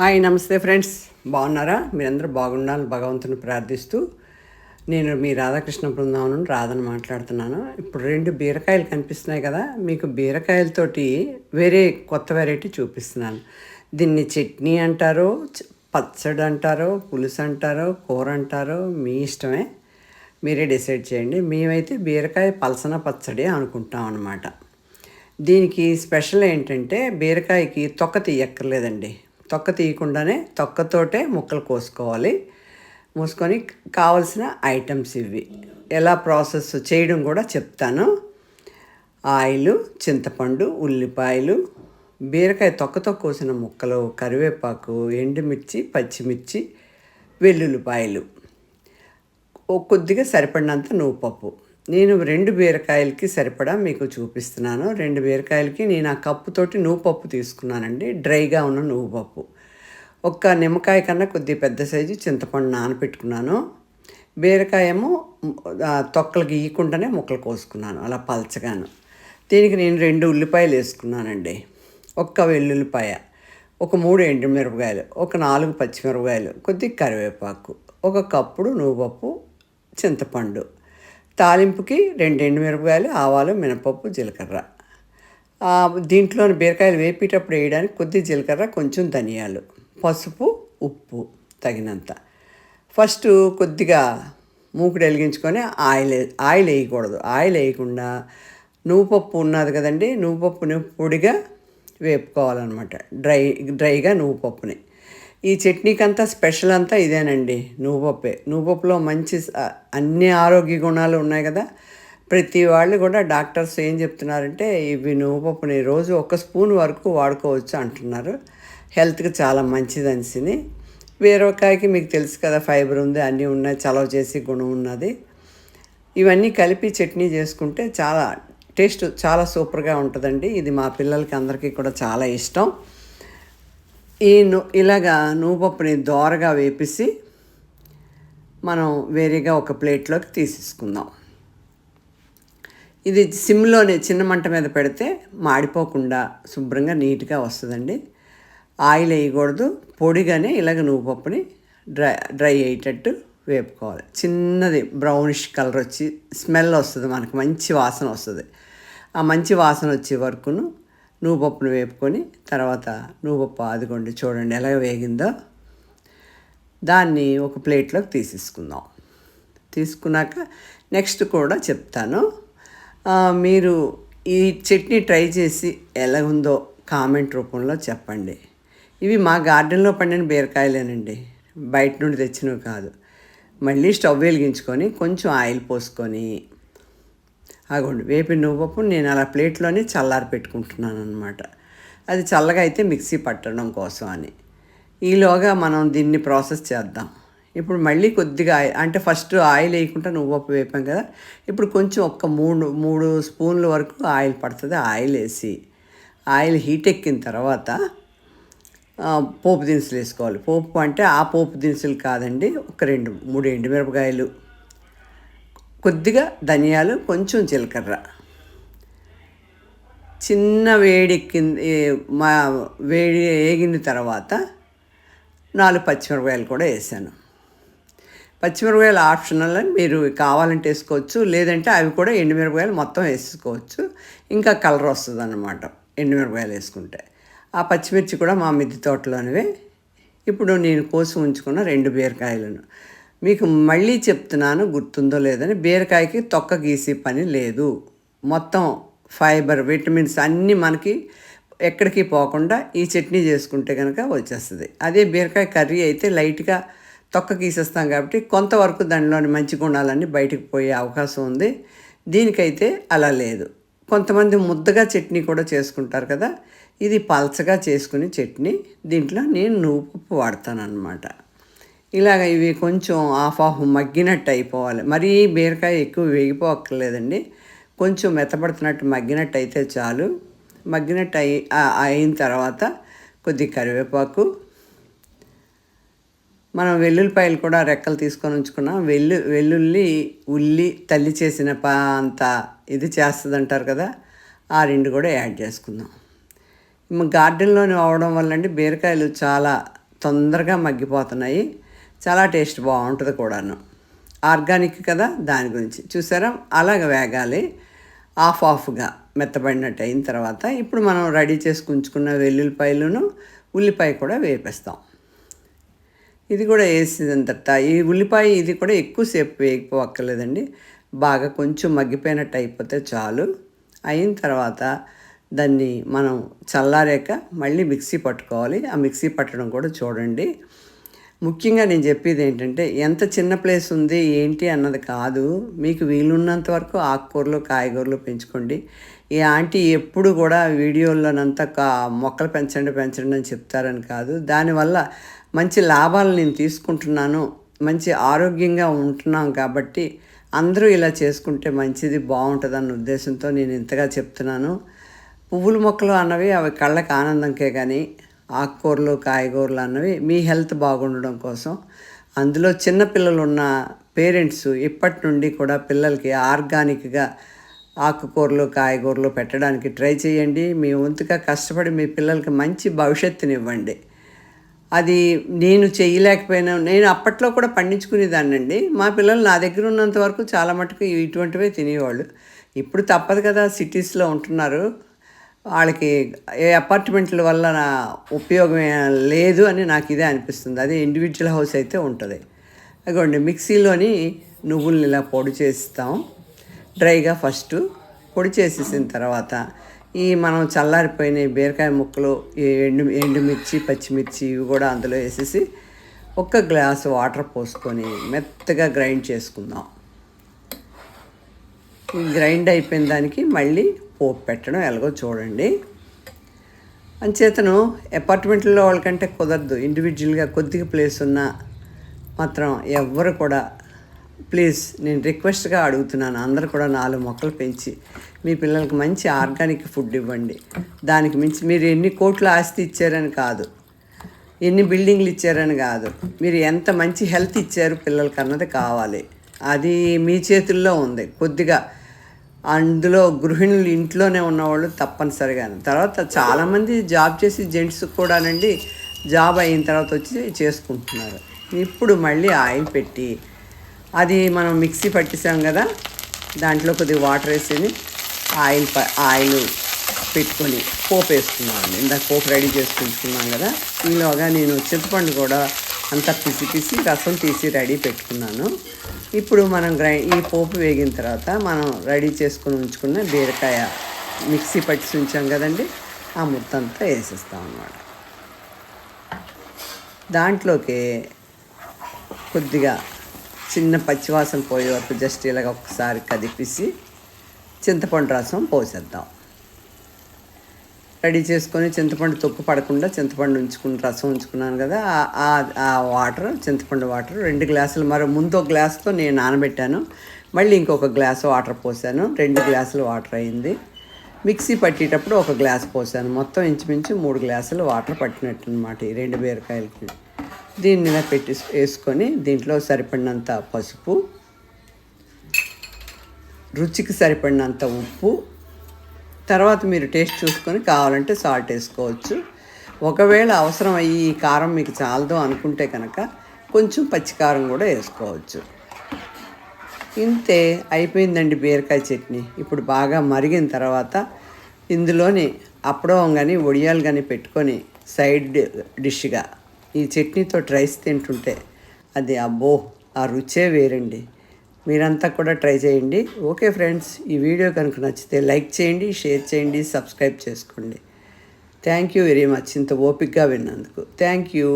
Hi నమస్తే friends. బాగున్నారా? మీరందరూ బాగుండాలని భగవంతుని ప్రార్థిస్తూ నేను మీ రాధాకృష్ణ బృందావనం నుండి మాట్లాడుతున్నాను. ఇప్పుడు రెండు బీరకాయలు కనిపిస్తున్నాయి కదా మీకు బీరకాయలతోటి వేరే కొత్త వెరైటీ చూపిస్తున్నాను. దీన్ని చట్నీ అంటారు పచ్చడి అంటారో పులుసు అంటారో కూర అంటారు మీ ఇష్టమే. మీరే డిసైడ్ చేయండి. మేమైతే బీరకాయ పలసన పచ్చడి అనుకుంటాం అనమాట దీనికి స్పెషల్ ఏంటంటే బీరకాయకి తొక్క తీయక్కర్లేదండి. తొక్క తీయకుండానే తొక్కతోటే ముక్కలు కోసుకోవాలి. మూసుకొని కావలసిన ఐటమ్స్ ఇవి. ఎలా ప్రాసెస్ చేయడం కూడా చెప్తాను. ఆయిల్ చింతపండు ఉల్లిపాయలు బీరకాయ తొక్కతో కోసిన ముక్కలు కరివేపాకు ఎండుమిర్చి పచ్చిమిర్చి వెల్లుల్లిపాయలు. కొద్దిగా సరిపడినంత నువ్వు పప్పు నేను రెండు బీరకాయలకి సరిపడా మీకు చూపిస్తున్నాను. రెండు బీరకాయలకి నేను ఆ కప్పుతోటి నువ్వు పప్పు తీసుకున్నానండి. డ్రైగా ఉన్న నువ్వుపప్పు. ఒక్క నిమ్మకాయ కన్నా కొద్ది పెద్ద సైజు చింతపండు నానబెట్టుకున్నాను బీరకాయ ఏమో తొక్కలు గీయకుండానే ముక్కలు కోసుకున్నాను. అలా పలచగాను. దీనికి నేను రెండు ఉల్లిపాయలు వేసుకున్నానండి. ఒక్క వెల్లుల్లిపాయ ఒక మూడు ఎండుమిరపకాయలు ఒక నాలుగు పచ్చిమిరపకాయలు కొద్ది కరివేపాకు ఒక కప్పుడు నువ్వుపప్పు చింతపండు. తాలింపుకి రెండు ఎండుమిరపకాయలు ఆవాలు మినపప్పు జీలకర్ర. దీంట్లోని దీంట్లో బీరకాయలు వేపేటప్పుడు వేయడానికి కొద్ది జీలకర్ర కొంచెం ధనియాలు. పసుపు ఉప్పు తగినంత. ఫస్ట్ కొద్దిగా మూకుడు వెలిగించుకొని ఆయిల్ ఆయిల్ వేయకూడదు. ఆయిల్ వేయకుండా నువ్వు పప్పు ఉన్నది కదండి నువ్వుపప్పుని పొడిగా వేపుకోవాలన్నమాట. డ్రై డ్రైగా నువ్వు పప్పుని ఈ చట్నీకి అంతా స్పెషల్ అంతా ఇదేనండి. నువ్వుపప్పే నువ్వుపప్పులో మంచి అన్ని ఆరోగ్య గుణాలు ఉన్నాయి కదా. ప్రతి వాళ్ళు కూడా డాక్టర్స్ ఏం చెప్తున్నారంటే ఇవి నువ్వుపప్పుని రోజు ఒక స్పూన్ వరకు వాడుకోవచ్చు అంటున్నారు. హెల్త్కి చాలా మంచిదనిసిని వేరొకాయకి మీకు తెలుసు కదా ఫైబర్ ఉంది అన్నీ ఉన్నాయి చలవ చేసి గుణం ఉన్నది. ఇవన్నీ కలిపి చట్నీ చేసుకుంటే చాలా టేస్ట్ చాలా సూపర్గా ఉంటుందండి. ఇది మా పిల్లలకి అందరికీ కూడా చాలా ఇష్టం. ఈ ఇలాగా ఇలాగా నువ్వుపప్పుని దోరగా వేపేసి మనం వేరేగా ఒక ప్లేట్లోకి తీసేసుకుందాం. ఇది సిమ్లోనే చిన్న మంట మీద పెడితే మాడిపోకుండా శుభ్రంగా నీట్గా వస్తుందండి. ఆయిల్ వేయకూడదు పొడిగానే ఇలాగ నువ్వుపప్పుని డ్రై డ్రై అయ్యేటట్టు వేపుకోవాలి. చిన్నది బ్రౌనిష్ కలర్ వచ్చి స్మెల్ వస్తుంది మనకు మంచి వాసన వస్తుంది. ఆ మంచి వాసన వచ్చే వరకును నువ్వుపప్పును వేపుకొని తర్వాత నువ్వుపప్పు ఆదుకోండి చూడండి ఎలా వేగిందో. దాన్ని ఒక ప్లేట్లోకి తీసేసుకుందాం. తీసుకున్నాక నెక్స్ట్ కూడా చెప్తాను. మీరు ఈ చట్నీ ట్రై చేసి ఎలా ఉందో కామెంట్ రూపంలో చెప్పండి. ఇవి మా గార్డెన్లో పండిన బీరకాయలేనండి. బయట నుండి తెచ్చినవి కాదు. మళ్ళీ స్టవ్ వెలిగించుకొని కొంచెం ఆయిల్ పోసుకొని అగోండి వేపి నువ్వుపప్పు నేను అలా ప్లేట్లోనే చల్లారి పెట్టుకుంటున్నాను అనమాట అది చల్లగా అయితే మిక్సీ పట్టడం కోసం అని. ఈలోగా మనం దీన్ని ప్రాసెస్ చేద్దాం. ఇప్పుడు మళ్ళీ కొద్దిగా ఆయిల్ అంటే ఫస్ట్ ఆయిల్ వేయకుండా నువ్వుపప్పు వేపాం కదా ఇప్పుడు కొంచెం ఒక్క మూడు మూడు స్పూన్ల వరకు ఆయిల్ పడుతుంది. ఆయిల్ వేసి ఆయిల్ హీట్ ఎక్కిన తర్వాత పోపు దినుసులు వేసుకోవాలి. పోపు అంటే ఆ పోపు దినుసులు కాదండి ఒక రెండు మూడు ఎండుమిరపకాయలు కొద్దిగా ధనియాలు కొంచెం జీలకర్ర. చిన్న వేడెక్కింది మా వేడి వేగిన తర్వాత నాలుగు పచ్చిమిరపకాయలు కూడా వేసాను. పచ్చిమిరపకాయలు ఆప్షనల్ అని మీరు కావాలంటే వేసుకోవచ్చు లేదంటే అవి కూడా ఎండుమిరపకాయలు మొత్తం వేసుకోవచ్చు. ఇంకా కలర్ వస్తుంది అన్నమాట ఎండుమిరపకాయలు వేసుకుంటే. ఆ పచ్చిమిర్చి కూడా మా మిద్దె తోటలోనివే. ఇప్పుడు నేను కోసి ఉంచుకున్న రెండు బీరకాయలను. మీకు మళ్ళీ చెప్తున్నాను గుర్తుందో లేదని. బీరకాయకి తొక్క గీసే పని లేదు. మొత్తం ఫైబర్ విటమిన్స్ అన్నీ మనకి ఎక్కడికి పోకుండా ఈ చట్నీ చేసుకుంటే కనుక వచ్చేస్తుంది. అదే బీరకాయ కర్రీ అయితే లైట్గా తొక్క గీసేస్తాం కాబట్టి కొంతవరకు దానిలోని మంచి గుణాలన్నీ బయటకు పోయే అవకాశం ఉంది. దీనికైతే అలా లేదు. కొంతమంది ముద్దగా చట్నీ కూడా చేసుకుంటారు కదా. ఇది పల్చగా చేసుకుని చట్నీ. దీంట్లో నేను నువ్వుపప్పు వాడతాను అనమాట ఇలాగ ఇవి కొంచెం ఆఫ్ ఆఫ్ మగ్గినట్టు అయిపోవాలి. మరీ బీరకాయ ఎక్కువ వేగిపోక్కర్లేదండి. కొంచెం మెత్తపడుతున్నట్టు మగ్గినట్టు అయితే చాలు. మగ్గినట్టు అయి ఆ- అయిన తర్వాత కొద్ది కరివేపాకు. మనం వెల్లుల్లిపాయలు కూడా రెక్కలు తీసుకొని ఉంచుకున్నాం. వెల్లు వెల్లుల్లి ఉల్లి తల్లి చేసిన పా అంత ఇది చేస్తుంది అంటారు కదా ఆ రెండు కూడా యాడ్ చేసుకుందాం. గార్డెన్లోని గార్డెన్లోనే అవడం వల్ల అండి బీరకాయలు చాలా తొందరగా మగ్గిపోతున్నాయి. చాలా టేస్ట్ బాగుంటుంది కూడాను. ఆర్గానిక్ కదా దాని గురించి. చూసారా? అలాగ వేగాలి. ఆఫ్ ఆఫ్గా మెత్తబడినట్టు అయిన తర్వాత ఇప్పుడు మనం రెడీ చేసి ఉంచుకున్న వెల్లుల్లిపాయలను ఉల్లిపాయ కూడా వేపేస్తాం. ఇది కూడా వేసిన తర్వాత ఈ ఉల్లిపాయ ఇది కూడా ఎక్కువసేపు వేగిపోక్కర్లేదండి బాగా కొంచెం మగ్గిపోయినట్టు అయిపోతే చాలు. అయిన తర్వాత దాన్ని మనం చల్లారాక మళ్ళీ మిక్సీ పట్టుకోవాలి. ఆ మిక్సీ పట్టడం కూడా చూడండి. ముఖ్యంగా నేను చెప్పేది ఏంటంటే ఎంత చిన్న ప్లేస్ ఉంది ఏంటి అన్నది కాదు. మీకు వీలున్నంత వరకు ఆకుకూరలు కాయగూరలు పెంచుకోండి. ఈ ఆంటీ ఎప్పుడు కూడా వీడియోలోనంతా కా మొక్కలు పెంచండి పెంచండి అని చెప్తారని కాదు. దానివల్ల మంచి లాభాలు నేను తీసుకుంటున్నాను. మంచి ఆరోగ్యంగా ఉంటున్నాం కాబట్టి అందరూ ఇలా చేసుకుంటే మంచిది బాగుంటుంది అన్న ఉద్దేశంతో నేను ఇంతగా చెప్తున్నాను. పువ్వుల మొక్కలు అన్నవి అవి కళ్ళకి ఆనందంకే కానీ ఆకుకూరలు కాయగూరలు అన్నవి మీ హెల్త్ బాగుండడం కోసం. అందులో చిన్నపిల్లలు ఉన్న పేరెంట్స్ ఇప్పటి నుండి కూడా పిల్లలకి ఆర్గానిక్గా ఆకుకూరలు కాయగూరలు పెట్టడానికి ట్రై చేయండి. మీ వంతుగా కష్టపడి మీ పిల్లలకి మంచి భవిష్యత్తునివ్వండి. అది నేను చేయలేకపోయినా నేను అప్పట్లో కూడా పండించుకునేదాన్నండి. మా పిల్లలు నా దగ్గర ఉన్నంత వరకు చాలా మటుకు ఇటువంటివే తినేవాళ్ళు. ఇప్పుడు తప్పదు కదా సిటీస్లో ఉంటున్నారు. వాళ్ళకి ఏ అపార్ట్మెంట్ల వల్ల నా ఉపయోగం లేదు అని నాకు ఇదే అనిపిస్తుంది. అదే ఇండివిజువల్ హౌస్ అయితే ఉంటుంది. అదిగోండి మిక్సీలోని నువ్వుల్ని ఇలా పొడి చేస్తాం. డ్రైగా ఫస్ట్ పొడి చేసేసిన తర్వాత ఈ మనం చల్లారిపోయిన బీరకాయ ముక్కలు ఈ ఎండు ఎండుమిర్చి పచ్చిమిర్చి ఇవి కూడా అందులో వేసేసి ఒక్క గ్లాసు వాటర్ పోసుకొని మెత్తగా గ్రైండ్ చేసుకుందాం. ఈ గ్రైండ్ అయిపోయిన దానికి మళ్ళీ పోపు పెట్టడం ఎలాగో చూడండి. అంచేతను అపార్ట్మెంట్లో వాళ్ళకంటే కుదరదు. ఇండివిజువల్గా కొద్దిగా ప్లేస్ ఉన్నా మాత్రం ఎవ్వరు కూడా ప్లీజ్ నేను రిక్వెస్ట్గా అడుగుతున్నాను. అందరు కూడా నాలుగు మొక్కలు పెంచి మీ పిల్లలకి మంచి ఆర్గానిక్ ఫుడ్ ఇవ్వండి. దానికి మించి మీరు ఎన్ని కోట్ల ఆస్తి ఇచ్చారని కాదు. ఎన్ని బిల్డింగ్లు ఇచ్చారని కాదు. మీరు ఎంత మంచి హెల్త్ ఇచ్చారు పిల్లలకి అన్నది కావాలి. అది మీ చేతుల్లో ఉంది. కొద్దిగా అందులో గృహిణులు ఇంట్లోనే ఉన్నవాళ్ళు తప్పనిసరిగా. తర్వాత చాలామంది జాబ్ చేసి జెంట్స్ కూడానండి జాబ్ అయిన తర్వాత వచ్చి చేసుకుంటున్నారు. ఇప్పుడు మళ్ళీ ఆయిల్ పెట్టి అది మనం మిక్సీ పట్టేసాం కదా దాంట్లో కొద్దిగా వాటర్ వేసి ఆయిల్ ప- ఆయిల్ పెట్టుకొని పోపు వేసుకున్నాను ఇందాక పోపు రెడీ చేసుకుంటున్నాం కదా ఈలోగా నేను చింతపండు కూడా అంతా పిసి పిసి రసం తీసి రెడీ పెట్టుకున్నాను. ఇప్పుడు మనం గ్రై ఈ పోపు వేగిన తర్వాత మనం రెడీ చేసుకుని ఉంచుకున్న బీరకాయ మిక్సీ పట్టి ఉంచాం కదండి ఆ ముద్దంతా వేసేస్తాం అన్నమాట. దాంట్లోకి కొద్దిగా చిన్న పచ్చివాసన పోయే వరకు జస్ట్ ఇలాగ ఒకసారి కదిపిసి చింతపండు రసం పోసేద్దాం. రెడీ చేసుకొని చింతపండు తొక్కు పడకుండా చింతపండు ఉంచుకుని రసం ఉంచుకున్నాను కదా ఆ- వాటర్ చింతపండు వాటర్ రెండు గ్లాసులు మరి ముందు ఒక గ్లాస్తో నేను నానబెట్టాను. మళ్ళీ ఇంకొక గ్లాసు వాటర్ పోసాను. రెండు గ్లాసులు వాటర్ అయింది. మిక్సీ పట్టేటప్పుడు ఒక గ్లాస్ పోసాను. మొత్తం ఇంచుమించు మూడు గ్లాసులు వాటర్ పట్టినట్టు అనమాట ఈ రెండు బీరకాయలకి. దీన్ని పెట్టి వేసుకొని దీంట్లో సరిపడినంత పసుపు రుచికి సరిపడినంత ఉప్పు తర్వాత మీరు టేస్ట్ చూసుకొని కావాలంటే సాల్ట్ వేసుకోవచ్చు. ఒకవేళ అవసరం అయ్యి ఈ కారం మీకు చాలదు అనుకుంటే కనుక కొంచెం పచ్చికారం కూడా వేసుకోవచ్చు. ఇంతే అయిపోయిందండి బీరకాయ చట్నీ. ఇప్పుడు బాగా మరిగిన తర్వాత ఇందులోని అప్పడం కానీ వడియాలు కానీ పెట్టుకొని సైడ్ డిష్గా ఈ చట్నీతో రైస్ తింటుంటే అది అబ్బో ఆ రుచే వేరండి. మీరంతా కూడా ట్రై చేయండి. ఓకే ఫ్రెండ్స్ ఈ వీడియో కనుక నచ్చితే లైక్ చేయండి షేర్ చేయండి సబ్స్క్రైబ్ చేసుకోండి. Thank you very much. ఇంత ఓపిక్గా విన్నందుకు. Thank you.